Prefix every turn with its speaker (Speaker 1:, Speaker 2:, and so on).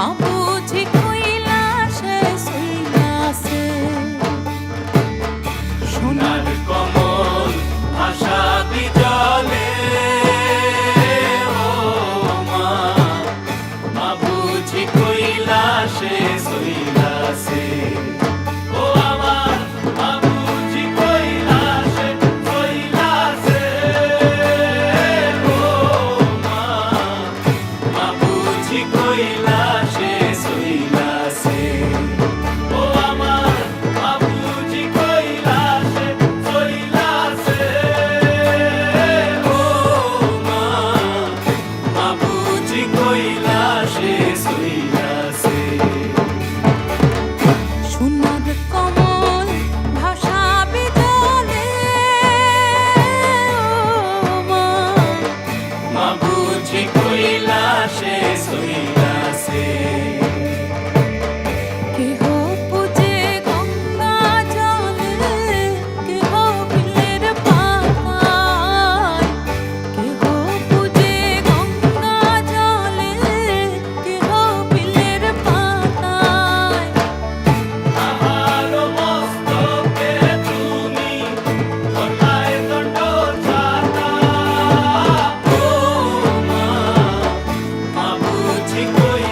Speaker 1: mama.
Speaker 2: মা কৈলাসে Big boy.